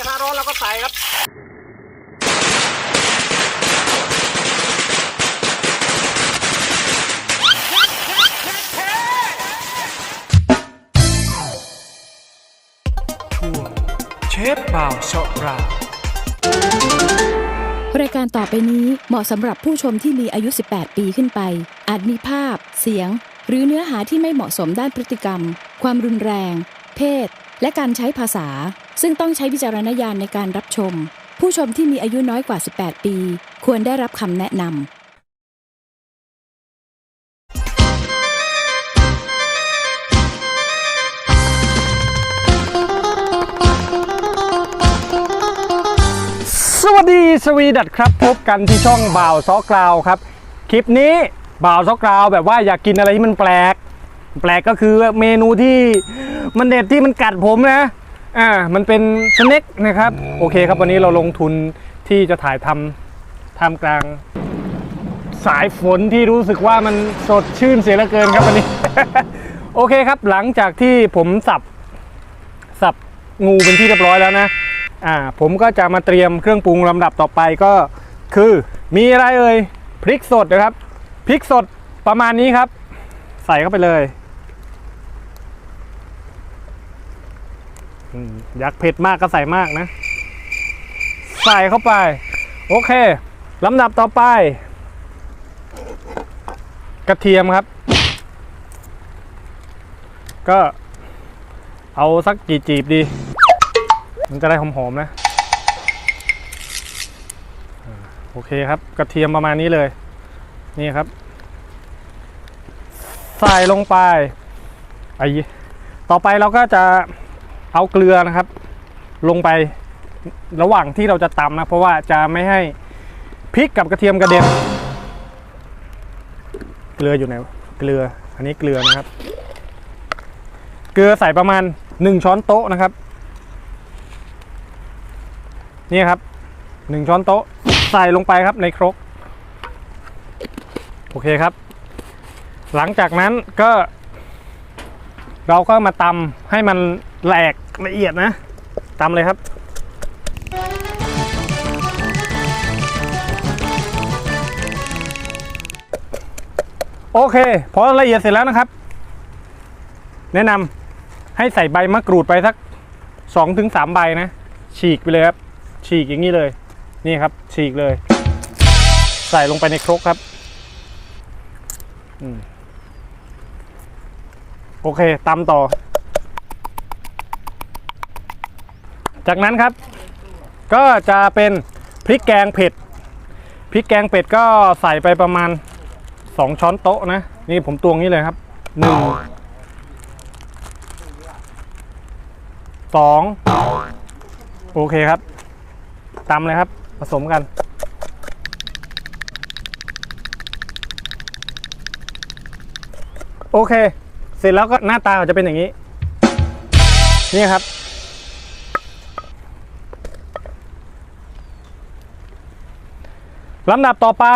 กระทะร้อนแล้วก็ใส่ครับช่วงเชฟบ่าวเสาะราวรายการต่อไปนี้เหมาะสำหรับผู้ชมที่มีอายุ 18 ปีขึ้นไป อาจมีภาพ เสียง หรือเนื้อหาที่ไม่เหมาะสมด้านพฤติกรรม ความรุนแรง เพศ และการใช้ภาษา ซึ่งต้องใช้วิจารณญาณในการรับชม ผู้ชมที่มีอายุน้อยกว่า 18 ปี ควรได้รับคำแนะนำสวัสดีสวีดัตครับพบกันที่ช่องบ่าวซอกราวครับ คลิปนี้บ่าวซอกราวแบบว่าอยากกินอะไรที่มันแปลก แปลกก็คือเมนูที่มันเด็ดที่มันกัดผมนะ อ่ามันเป็นสเน็กนะครับ โอเคครับวันนี้เราลงทุนที่จะถ่ายทำท่ามกลาง สายฝนที่รู้สึกว่ามันสดชื่นเสียเหลือเกินครับวันนี้ โอเคครับหลังจากที่ผมสับสับงูเป็นที่เรียบร้อยแล้วนะอ่าผมก็จะมาเตรียมเครื่องปรุงลำดับต่อไปก็คือมีอะไรเอ่ยพริกสดนะครับพริกสดประมาณนี้ครับ ใส่เข้าไปเลย อยากเผ็ดมากก็ใส่มากนะ ใส่เข้าไป โอเคลำดับต่อไป กระเทียมครับ ก็เอาสักกี่จีบดี มันจะได้หอมๆนะโอเคครับ กระเทียมประมาณนี้เลย นี่ครับ ใส่ลงไปไอ้ต่อไปเราก็จะ เอาเกลือนะครับ ลงไประหว่างที่เราจะตำนะ เพราะว่าจะไม่ให้พริกกับกระเทียมกระเด็นเกลืออยู่ไหนเกลืออันนี้เกลือนะครับ เกลือใส่ประมาณ 1 ช้อนโต๊ะนะครับ นี่ครับหนึ่งช้อนโต๊ะใส่ลงไปครับในครก โอเคครับ หลังจากนั้นก็ เราก็มาตำให้มันแหลกละเอียดนะตำเลยครับโอเคพอละเอียดเสร็จแล้วนะครับ แนะนำให้ใส่ใบมะกรูดไปสัก2-3ถึงใบนะ ฉีกไปเลยครับ ฉีกอย่างนี้เลย นี่ครับ ฉีกเลย ใส่ลงไปในครกครับอม โอเคตำต่อ จากนั้นครับ ก็จะเป็นพริกแกงเผ็ดพริกแกงเผ็ดก็ใส่ไปประมาณ 2 ช้อนโต๊ะนะ นี่ผมตวงนี้เลยครับหนึ่งสองโอเคครับตำเลยครับ ผสมกัน โอเค เสร็จแล้วก็หน้าตาจะเป็นอย่างนี้ นี่ครับ ลำดับต่อไป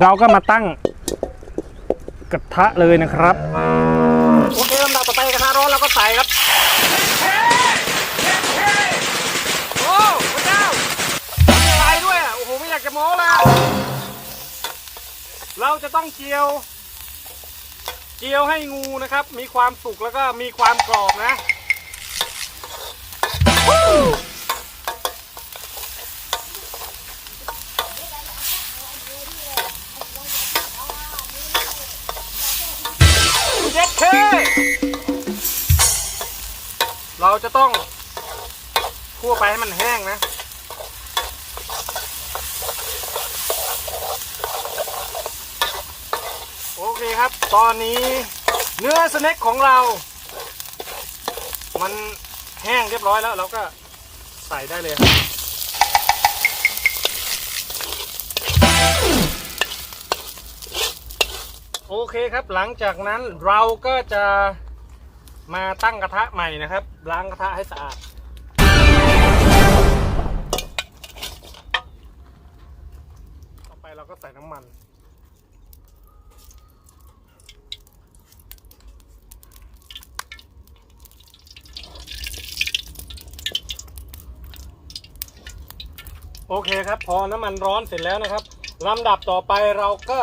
เราก็มาตั้งกระทะเลยนะครับ โอเคลำดับต่อไปกระทะร้อนเราก็ใส่ครับโอ้พระเจ้าไรด้วยโอ้โหไม่อยากจะโม้เลยอะเราจะต้องเจียว เจียวให้งูนะครับ มีความสุกแล้วก็มีความกรอบนะ เย็ดเคเราจะต้องคั่วไปให้มันแห้งนะ โอ เคครับ ตอนนี้เนื้อสเน็กของเรา มันแห้งเรียบร้อยแล้วเราก็ใส่ได้เลยครับโอเคครับหลังจากนั้นเราก็จะมาตั้งกระทะใหม่นะครับ ล้างกระทะให้สะอาด ต่อไปเราก็ใส่น้ำมัน โอเคครับ พอน้ำมันร้อนเสร็จแล้วนะครับลำดับต่อไปเราก็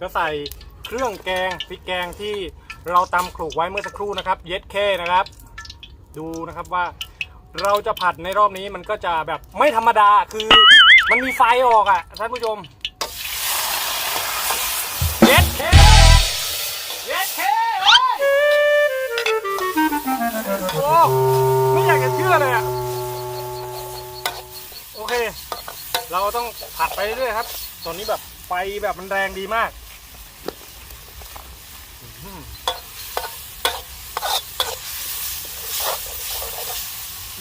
จะใส่เครื่องแกงพริกแกงที่เราตำขลุกไว้เมื่อสักครู่นะครับ เย็ดแค่นะครับ ดูนะครับว่า เราจะผัดในรอบนี้มันก็จะแบบไม่ธรรมดาคือมันมีไฟออกอะท่านผู้ชมเย็ดแค่เย็ดแค่เอ้ยโอ้ไม่อยากจะเชื่อเลยอะ เราต้องผัดไปเรื่อยๆครับตอนนี้แบบไฟแบบมันแรงดีมาก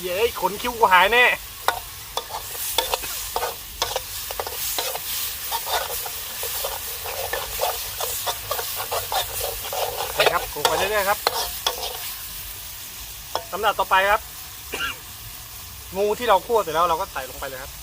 เย้ยขนคิ้วกูหายแน่โอเครับขลกไปเรื่อยๆครับลำดับต่อไปครับ งูที่เราคั่วเสร็จแล้วเราก็ใส่ลงไปเลยครับ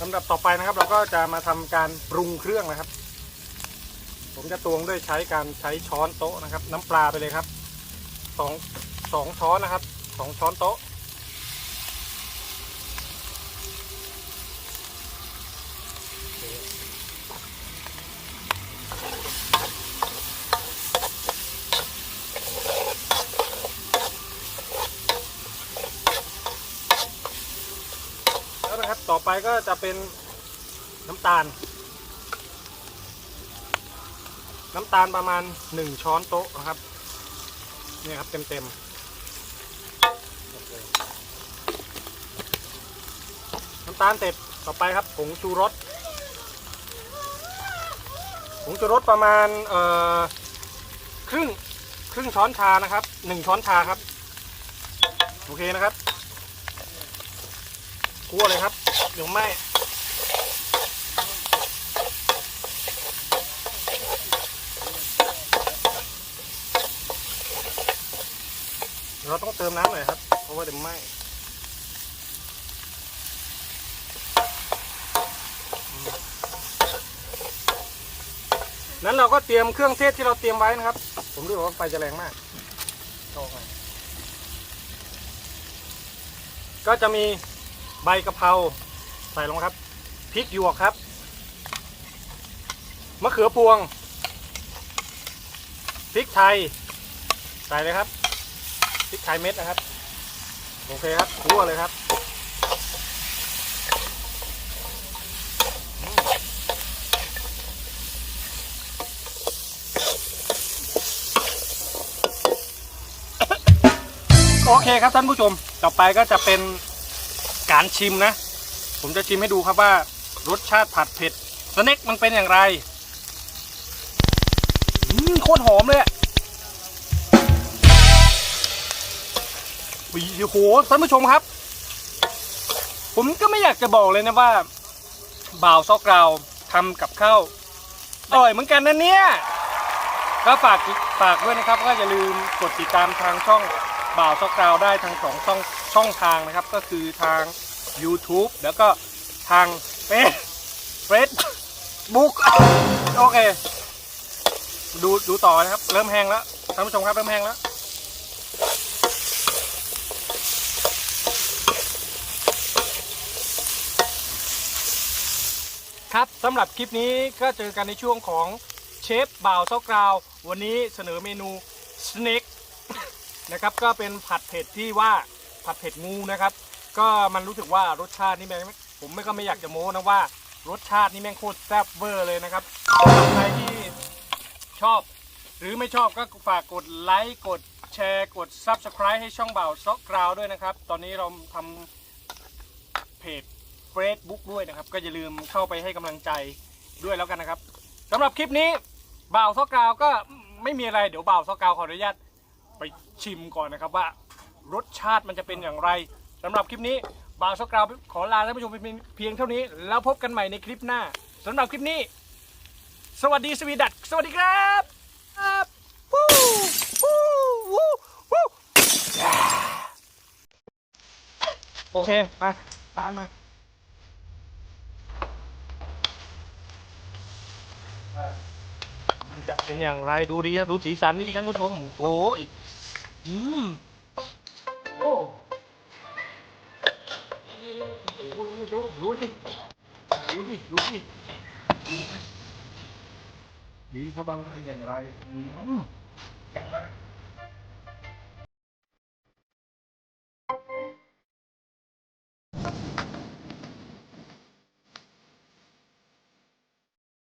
ลำดับต่อไปนะครับ เราก็จะมาทำการปรุงเครื่องนะครับ ผมจะตวงด้วยใช้การใช้ช้อนโต๊ะนะครับ น้ำปลาไปเลยครับสองสองช้อนนะครับสองช้อนโต๊ะ แล้วนะครับ ต่อ ไปก็จะเป็นน้ำตาล น้ำตาลประมาณ1ช้อนโต๊ะนะครับเนี่ยครับเต็มเต็มๆน้ำตาลเสร็จต่อไปครับผงชูรสผงชูรสประมาณเอ่อครึ่งครึ่งช้อนชานะครับหนึ่งช้อนชาครับ โอเคนะครับคั่วเลยครับ เดี๋ยวไหมเราต้องเติมน้ำหน่อยครับ เพราะว่าเดี๋ยวไหมนั้นเราก็เตรียมเครื่องเทศที่เราเตรียมไว้นะครับ ผมรู้ว่าไฟจะแรงมากโอเคก็จะมีใบกะเพรา ใส่ลงครับพริกหยวกครับมะเขือพวงพริกไทย ใส่เลยครับพริกไทยเม็ดนะครับโอเคครับคั่วเลยครับโอเคครับท่านผู้ชม ต่อไปก็จะเป็นการชิมนะ ผมจะชิมให้ดูครับว่ารสชาติผัดเผ็ดสเน็กมันเป็นอย่างไรอืมโคตรหอมเลยโอ้โหท่านผู้ชมครับ ผมก็ไม่อยากจะบอกเลยนะว่า บ่าวซอกราวทำกับข้าวอร่อยเหมือนกันนะเนี่ยก็ฝากฝากด้วยนะครับ ก็อย่าลืมกดติดตามทางช่องบ่าวซอกราวได้ทางสองช่องช่องทางนะครับ ก็คือทาง YouTube แล้วก็ทางเฟซเฟซบุ๊กโอเค ดูดูต่อนะครับ เริ่มแห้งแล้วท่านผู้ชมครับเริ่มแห้งแล้วครับสำหรับคลิปนี้ก็เจอกันในช่วงของเชฟบ่าวซอกราว วันนี้เสนอเมนูสเน็กนะครับก็เป็นผัดเผ็ดที่ว่าผัดเผ็ดงูนะครับ ก็มันรู้สึกว่ารสชาตินี่แม่งผมไม่ก็ไม่อยากจะโม้นะว่ารสชาตินี่แม่งโคตรแซ่บเวอร์เลยนะครับสำหรับใครที่ชอบ หรือไม่ชอบก็ฝากกดไลค์กดแชร์กด Subscribe ให้ช่องบ่าวซอกกราวด้วยนะครับ ตอนนี้เราทำเพจ Facebook ด้วยนะครับ ก็อย่าลืมเข้าไปให้กำลังใจด้วยแล้วกันนะครับสำหรับคลิปนี้บ่าวซอกกราวก็ไม่มีอะไรเดี๋ยวบ่าวซอกกราวขออนุญาตไปชิมก่อนนะครับว่ารสชาติมันจะเป็นอย่างไร สำหรับคลิปนี้บาวสกราวขอลาท่านผู้ชมไปเพียงเท่านี้ แล้วพบกันใหม่ในคลิปหน้าสำหรับคลิปนี้ สวัสดีสวีดัตสวัสดีครับครับวู้วู้วู้วู้โอเค มาตามมาจะเป็นอย่างไรดูดีนะดูสีสันนี่ท่านผู้ชมโอ้ยอืม ดูดูดิดูดิดูดิดีเขา